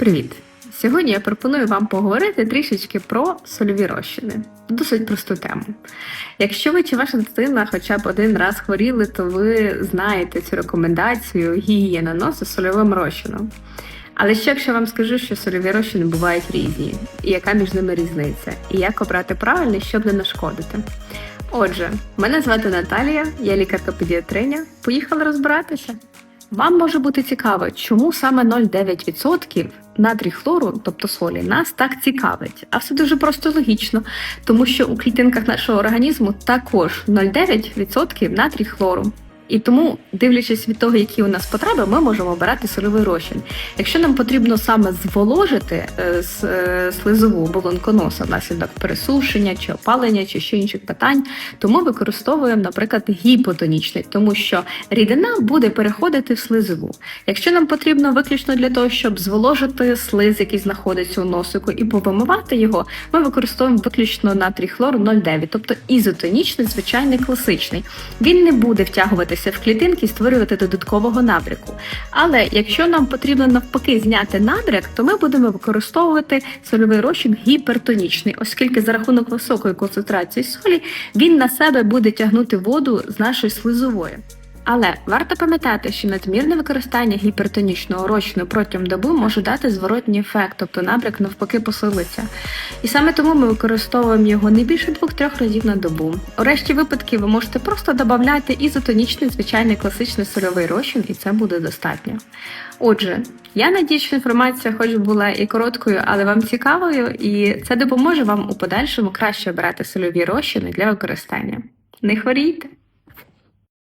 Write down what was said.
Привіт! Сьогодні я пропоную вам поговорити трішечки про сольові розчини. Досить просту тему. Якщо ви чи ваша дитина хоча б один раз хворіли, то ви знаєте цю рекомендацію гігієна носу сольовим розчином. Але що якщо вам скажу, що сольові розчини бувають різні, і яка між ними різниця, і як обрати правильний, щоб не нашкодити? Отже, мене звати Наталія, я лікарка-педіатриня. Поїхали розбиратися. Вам може бути цікаво, чому саме 0,9% натрій хлору, тобто солі, нас так цікавить. А все дуже просто логічно, тому що у клітинках нашого організму також 0,9% натрій хлору. І тому, дивлячись від того, які у нас потреби, ми можемо обирати сольовий розчин. Якщо нам потрібно саме зволожити е, е, слизову оболонку носа внаслідок пересушення чи опалення, чи ще інших питань, то ми використовуємо, наприклад, гіпотонічний, тому що рідина буде переходити в слизову. Якщо нам потрібно виключно для того, щоб зволожити слиз, який знаходиться у носику, і повимивати його, ми використовуємо виключно натрій хлору 0,9, тобто ізотонічний, звичайний класичний. Він не буде втягуватися в клітинки і створювати додаткового набряку. Але якщо нам потрібно навпаки зняти набряк, то ми будемо використовувати сольовий розчин гіпертонічний, оскільки за рахунок високої концентрації солі він на себе буде тягнути воду з нашої слизової. Але варто пам'ятати, що надмірне використання гіпертонічного розчину протягом доби може дати зворотній ефект, тобто набряк навпаки посилиться. І саме тому ми використовуємо його не більше 2-3 разів на добу. У решті випадків ви можете просто додати ізотонічний звичайний класичний сольовий розчин, і це буде достатньо. Отже, я надію, що інформація хоч була і короткою, але вам цікавою, і це допоможе вам у подальшому краще обирати сольові розчини для використання. Не хворійте!